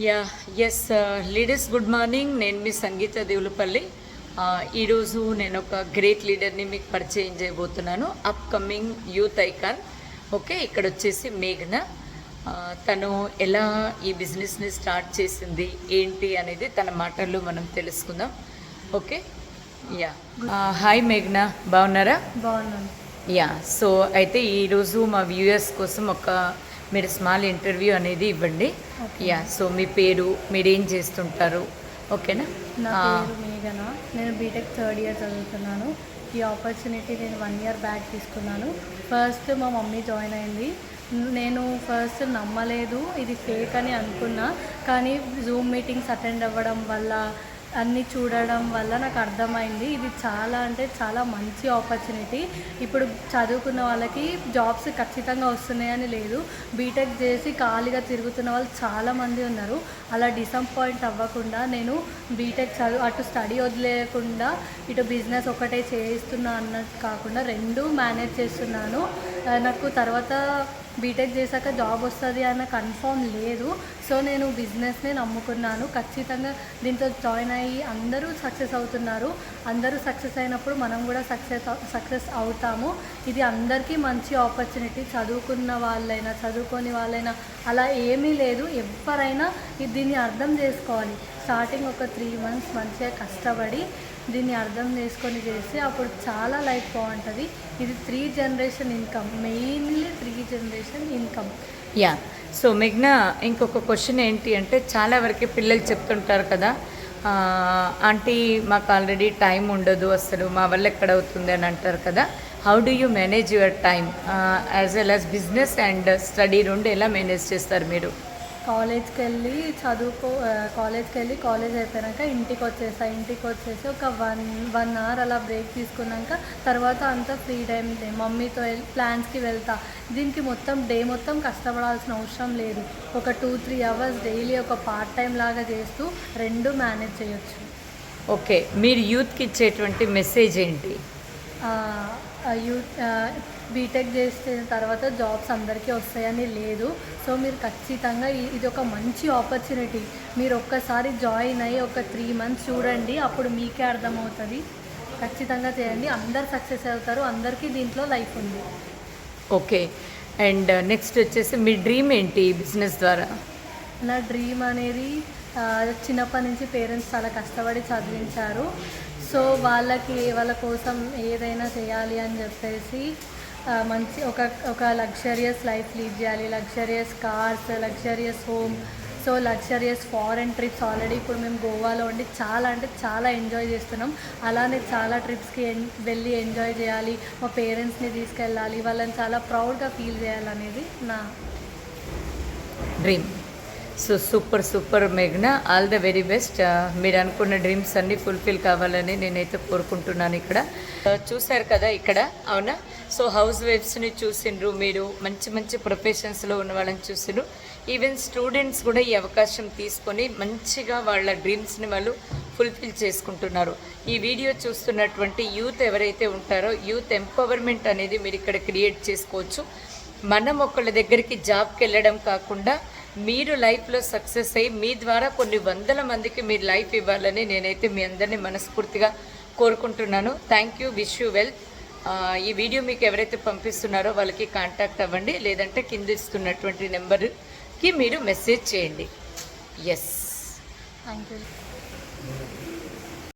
Yeah S leaders good morning నేను మీ సంగీత దేవులపల్లి. ఈరోజు నేను ఒక గ్రేట్ లీడర్ని మీకు పరిచయం చేయబోతున్నాను అప్కమింగ్ యూత్ ఐకాన్ ఓకే ఇక్కడ వచ్చేసి మేఘన. తను ఎలా ఈ బిజినెస్ని స్టార్ట్ చేసింది ఏంటి అనేది తన మాటల్లో మనం తెలుసుకుందాం. Okay yeah. హాయ్ మేఘన బాగున్నారా? బాగున్నాను. యా సో అయితే ఈరోజు మా వ్యూయర్స్ కోసం ఒక మీరు స్మాల్ ఇంటర్వ్యూ అనేది ఇవ్వండి. యా సో మీ పేరు మీరు ఏం చేస్తుంటారు? ఓకేనా? నా పేరు మేఘన. నేను బీటెక్ థర్డ్ ఇయర్ చదువుతున్నాను. ఈ ఆపర్చునిటీ నేను వన్ ఇయర్ బ్యాక్ తీసుకున్నాను. ఫస్ట్ మా మమ్మీ జాయిన్ అయింది. నేను ఫస్ట్ నమ్మలేదు. ఇది ఫేక్ అని అనుకున్నా. కానీ జూమ్ మీటింగ్స్ అటెండ్ అవ్వడం వల్ల అన్నీ చూడడం వల్ల నాకు అర్థమైంది. ఇది చాలా అంటే చాలా మంచి ఆపర్చునిటీ ఇప్పుడు చదువుకున్న వాళ్ళకి జాబ్స్ ఖచ్చితంగా వస్తున్నాయని లేదు. బీటెక్ చేసి ఖాళీగా తిరుగుతున్న వాళ్ళు చాలామంది ఉన్నారు. అలా డిసప్పాయింట్ అవ్వకుండా నేను బీటెక్ చదువు అటు స్టడీ వదిలేయకుండా ఇటు బిజినెస్ ఒకటే చేయిస్తున్నా అన్నట్టు కాకుండా రెండు మేనేజ్ చేస్తున్నాను. నాకు తర్వాత బీటెక్ చేశాక జాబ్ వస్తుంది అన్న కన్ఫర్మ్ లేదు. సో నేను బిజినెస్నే నమ్ముకున్నాను. ఖచ్చితంగా దీంతో జాయిన్ అయ్యి అందరూ సక్సెస్ అవుతున్నారు. అందరూ సక్సెస్ అయినప్పుడు మనం కూడా సక్సెస్ సక్సెస్ అవుతాము. ఇది అందరికీ మంచి ఆపర్చునిటీ చదువుకున్న వాళ్ళైనా చదువుకొని వాళ్ళైనా అలా ఏమీ లేదు. ఎవరైనా దీన్ని అర్థం చేసుకోవాలి. స్టార్టింగ్ ఒక త్రీ మంత్స్ మంచిగా కష్టపడి దీన్ని అర్థం చేసుకొని చేస్తే అప్పుడు చాలా లైఫ్ బాగుంటుంది. ఇది three generation income mainly three generation income yeah so Magna ఇంకొక క్వశ్చన్ ఏంటి అంటే చాలా వరకు పిల్లలు చెప్తుంటారు కదా ఆంటీ మాకు ఆల్రెడీ టైం ఉండదు అసలు మా వల్ల ఎక్కడ అవుతుంది అని అంటారు కదా. How do you manage your time as well as business and study రెండు ఎలా మేనేజ్ చేస్తారు మీరు? కాలేజ్కి వెళ్ళి చదువుకో కాలేజ్కి వెళ్ళి కాలేజ్ అయిపోయాక ఇంటికి వచ్చేసా ఇంటికి వచ్చేసి ఒక వన్ వన్ అవర్ అలా బ్రేక్ తీసుకున్నాక తర్వాత అంతా ఫ్రీ టైం మమ్మీతో వెళ్ళి ప్లాన్స్కి వెళ్తా. దీనికి మొత్తం డే మొత్తం కష్టపడాల్సిన అవసరం లేదు. ఒక టూ త్రీ అవర్స్ డైలీ ఒక పార్ట్ టైం లాగా చేస్తూ రెండు మేనేజ్ చేయొచ్చు. ఓకే. మీరు యూత్కి ఇచ్చేటువంటి మెసేజ్ ఏంటి? యూత్ బీటెక్ చేసిన తర్వాత జాబ్స్ అందరికీ వస్తాయని లేదు. సో మీరు ఖచ్చితంగా ఇది ఒక మంచి ఆపర్చునిటీ మీరు ఒక్కసారి జాయిన్ అయ్యి ఒక త్రీ మంత్స్ చూడండి అప్పుడు మీకే అర్థమవుతుంది. ఖచ్చితంగా చేయండి. అందరు సక్సెస్ అవుతారు. అందరికీ దీంట్లో లైఫ్ ఉంది. ఓకే. అండ్ నెక్స్ట్ వచ్చేసి మీ డ్రీమ్ ఏంటి బిజినెస్ ద్వారా? నా డ్రీమ్ అనేది చిన్నప్పటి నుంచి పేరెంట్స్ చాలా కష్టపడి చదివించారు. సో వాళ్ళకి వాళ్ళ కోసం ఏదైనా చేయాలి అని చెప్పేసి మంచి ఒక ఒక లగ్జరియస్ లైఫ్ లీడ్ చేయాలి. Luxurious cars luxurious home so luxurious foreign trips already ఇప్పుడు మేము గోవాలో ఉండి చాలా అంటే చాలా ఎంజాయ్ చేస్తున్నాం. అలానే చాలా ట్రిప్స్కి ఎన్ వెళ్ళి ఎంజాయ్ చేయాలి. మా పేరెంట్స్ని తీసుకెళ్ళాలి. వాళ్ళని చాలా ప్రౌడ్గా ఫీల్ చేయాలనేది నా dream so super super మేఘ్న. All the very best. మీరు అనుకున్న డ్రీమ్స్ అన్నీ ఫుల్ఫిల్ కావాలని నేనైతే కోరుకుంటున్నాను ఇక్కడ. చూశారు కదా ఇక్కడ? అవునా? సో హౌస్ వైఫ్స్ని చూసిండ్రు మీరు. మంచి మంచి ప్రొఫెషన్స్లో ఉన్న వాళ్ళని చూసిండ్రు. ఈవెన్ స్టూడెంట్స్ కూడా ఈ అవకాశం తీసుకొని మంచిగా వాళ్ళ డ్రీమ్స్ని వాళ్ళు ఫుల్ఫిల్ చేసుకుంటున్నారు. ఈ వీడియో చూస్తున్నటువంటి యూత్ ఎవరైతే ఉంటారో యూత్ ఎంపవర్మెంట్ అనేది మీరు ఇక్కడ క్రియేట్ చేసుకోవచ్చు. మనం ఒకళ్ళ దగ్గరికి జాబ్కి వెళ్ళడం కాకుండా మీరు లైఫ్లో సక్సెస్ అయ్యి మీ ద్వారా కొన్ని వందల మందికి మీరు లైఫ్ ఇవ్వాలని నేనైతే మీ అందరినీ మనస్ఫూర్తిగా కోరుకుంటున్నాను. Thank you wish you well ఈ వీడియో మీకు ఎవరైతే పంపిస్తున్నారో వాళ్ళకి కాంటాక్ట్ అవ్వండి. లేదంటే కింద ఇస్తున్నటువంటి నెంబర్కి మీరు మెసేజ్ చేయండి. Yes thank you